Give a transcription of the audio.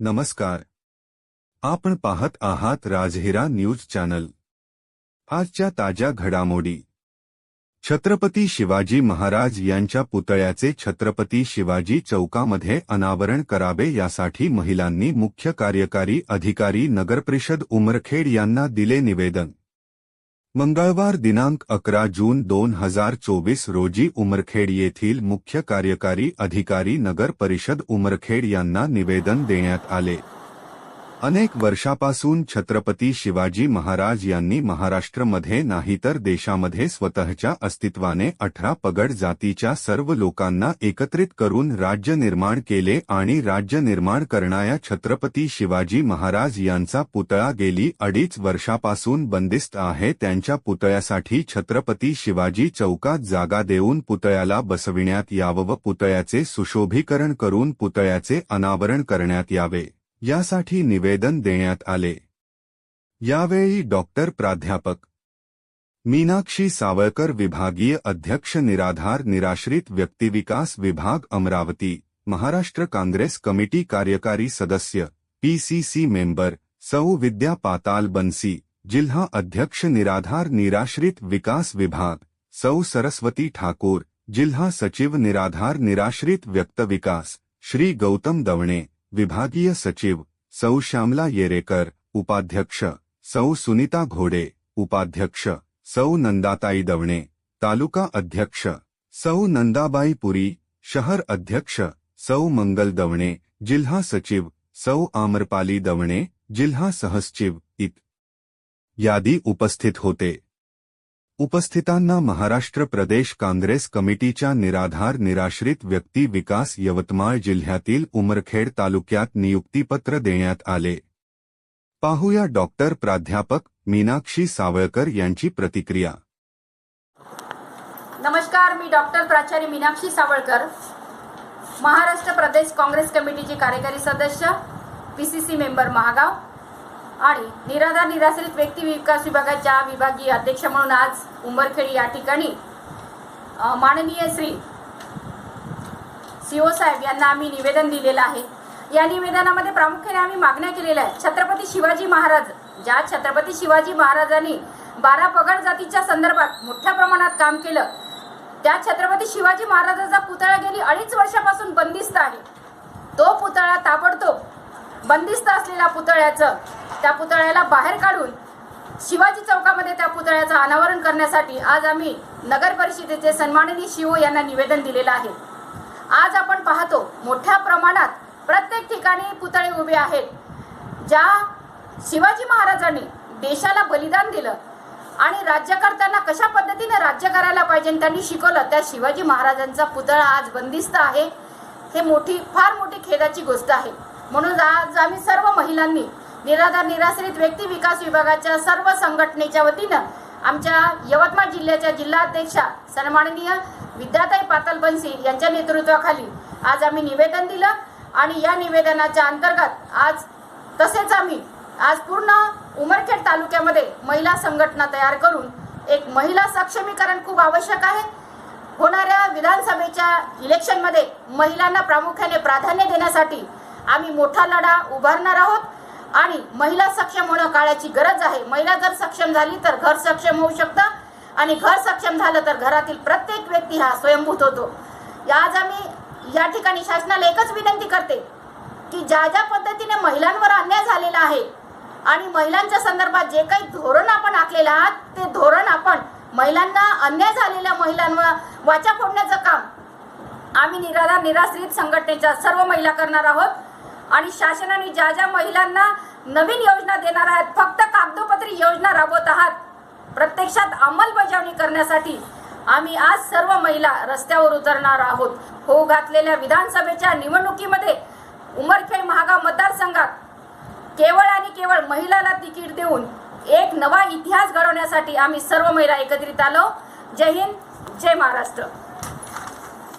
नमस्कार. आपण पाहत आहात राजहिरा न्यूज चॅनल. आजच्या ताज्या घडामोडी. छत्रपती शिवाजी महाराज यांच्या पुतळ्याचे छत्रपती शिवाजी चौकामध्ये अनावरण करावे यासाठी महिलांनी मुख्य कार्यकारी अधिकारी नगरपरिषद उमरखेड यांना दिले निवेदन. मंगळवार दिनांक अकरा जून दोन हजार चोवीस रोजी उमरखेड येथील मुख्य कार्यकारी अधिकारी नगर परिषद उमरखेड यांना निवेदन देण्यात आले. अनेक वर्षापासून छत्रपती शिवाजी महाराज यांनी महाराष्ट्रमध्ये नाही तर देशामध्ये स्वतःच्या अस्तित्वाने अठरा पगड जातीच्या सर्व लोकांना एकत्रित करून राज्य निर्माण केले आणि राज्य निर्माण करणाऱ्या छत्रपती शिवाजी महाराज यांचा पुतळा गेली अडीच वर्षापासून बंदिस्त आहे. त्यांच्या पुतळ्यासाठी छत्रपती शिवाजी चौकात जागा देऊन पुतळ्याला बसविण्यात यावं व पुतळ्याचे सुशोभीकरण करून पुतळ्याचे अनावरण करण्यात यावे. यासाठी निवेदन देण्यात आले. यावेळी डॉक्टर प्राध्यापक मीनाक्षी सावळकर विभागीय अध्यक्ष निराधार निराश्रित व्यक्तिविकास विभाग अमरावती, महाराष्ट्र काँग्रेस कमिटी कार्यकारी सदस्य पीसीसी मेंबर, सौ विद्या पाताल बनसी, जिल्हा अध्यक्ष निराधार निराश्रित विकास विभाग, सौ सरस्वती ठाकूर, जिल्हा सचिव निराधार निराश्रित व्यक्त विकास, श्री गौतम दवणे विभागीय सचिव, सौ श्यामला येरेकर, उपाध्यक्ष, सौ सुनीता घोडे, उपाध्यक्ष, सौ नंदाताई दवणे, तालुका अध्यक्ष, सौ नंदाबाई पुरी, शहर अध्यक्ष, सौ मंगल दवणे, जिल्हा सचिव, सौ आमरपाली दवणे, जिल्हा सहसचिव इत. यादी उपस्थित होते. उपस्थितांना महाराष्ट्र प्रदेश काँग्रेस कमिटीच्या निराधार निराश्रित व्यक्ती विकास यवतमाळ जिल्ह्यातील उमरखेड तालुक्यात नियुक्तीपत्र देण्यात आले. पाहूया डॉक्टर प्राध्यापक मीनाक्षी सावळकर यांची प्रतिक्रिया. नमस्कार मी डॉक्टर प्राचार्य मीनाक्षी सावळकर महाराष्ट्र प्रदेश काँग्रेस कमिटीचे कार्यकारी सदस्य पीसीसी मेंबर महागाव. आणि निराधार निराश्रित व्यक्ती विकास विभागाच्या विभागीय अध्यक्ष म्हणून आज उंबरखेडी या ठिकाणी माननीय श्री सीओ साहेब यांना आम्ही निवेदन दिलेलं आहे. या निवेदनामध्ये प्रामुख्याने आम्ही मागण्या केलेल्या आहेत. छत्रपती शिवाजी महाराज ज्या छत्रपती शिवाजी महाराजांनी बारा पगड जातीच्या संदर्भात मोठ्या प्रमाणात काम केलं त्या छत्रपती शिवाजी महाराजांचा पुतळा गेली अडीच वर्षापासून बंदिस्त आहे. तो पुतळा ताबडतोब बंदिस्त असलेल्या पुतळ्याचं त्या पुतळ्याला बाहेर काढून शिवाजी चौकामध्ये त्या पुतळ्याचं अनावरण करण्यासाठी आज आम्ही नगर परिषदेचे सन्माननीय शिवो यांना निवेदन दिलेलं आहे. आज आपण पाहतो मोठ्या प्रमाणात प्रत्येक ठिकाणी पुतळे उभे आहेत ज्या शिवाजी महाराजांनी देशाला बलिदान दिलं आणि राज्यकर्त्यांना कशा पद्धतीने राज्य करायला पाहिजे त्यांनी शिकवलं त्या शिवाजी महाराजांचा पुतळा आज बंदिस्त आहे. हे मोठी फार मोठी खेदाची गोष्ट आहे. म्हणून आज आम्ही सर्व महिलांनी निराधार निराश्रित व्यक्ती विकास विभागाच्या सर्व संघटनेच्या वतीनं आमच्या यवतमाळ जिल्ह्याच्या जिल्हाध्यक्षा सन्माननीय विद्याताई पातल बनसी यांच्या नेतृत्वाखाली आज आम्ही निवेदन दिलं आणि या निवेदनाच्या अंतर्गत आज तसेच आम्ही आज पूर्ण उमरखेड तालुक्यामध्ये महिला संघटना तयार करून एक महिला सक्षमीकरण खूप आवश्यक आहे. होणाऱ्या विधानसभेच्या इलेक्शनमध्ये महिलांना प्रामुख्याने प्राधान्य देण्यासाठी आम्ही मोठा लढा उभारणार आहोत. आणि महिला सक्षम होणं काळाची गरज आहे. महिला जर सक्षम झाली तर घर सक्षम होऊ शकतं आणि घर सक्षम झालं तर घरातील प्रत्येक व्यक्ती हा स्वयंभूत होतो. आज आम्ही या ठिकाणी शासनाला एकच विनंती करते की ज्या ज्या पद्धतीने महिलांवर अन्याय झालेला आहे आणि महिलांच्या संदर्भात जे काही धोरण आपण आखलेलं आहात ते धोरण आपण महिलांना अन्याय झालेल्या महिलांवर वाचा फोडण्याचं काम आम्ही निराधार निराश्रित संघटनेच्या सर्व महिला करणार आहोत. आणि शासनाने ज्या ज्या महिलांना नवीन योजना देणार आहेत फक्त कागदोपत्री योजना राबवत आहात प्रत्यक्षात अंमलबजावणी करण्यासाठी आम्ही आज सर्व महिला रस्त्यावर उतरणार आहोत. हो घातलेल्या विधानसभेच्या निवडणुकीमध्ये उमरखेड महागाव मतदारसंघात केवळ आणि केवळ महिलाला तिकीट देऊन एक नवा इतिहास घडवण्यासाठी आम्ही सर्व महिला एकत्रित आलो. जय हिंद जय महाराष्ट्र.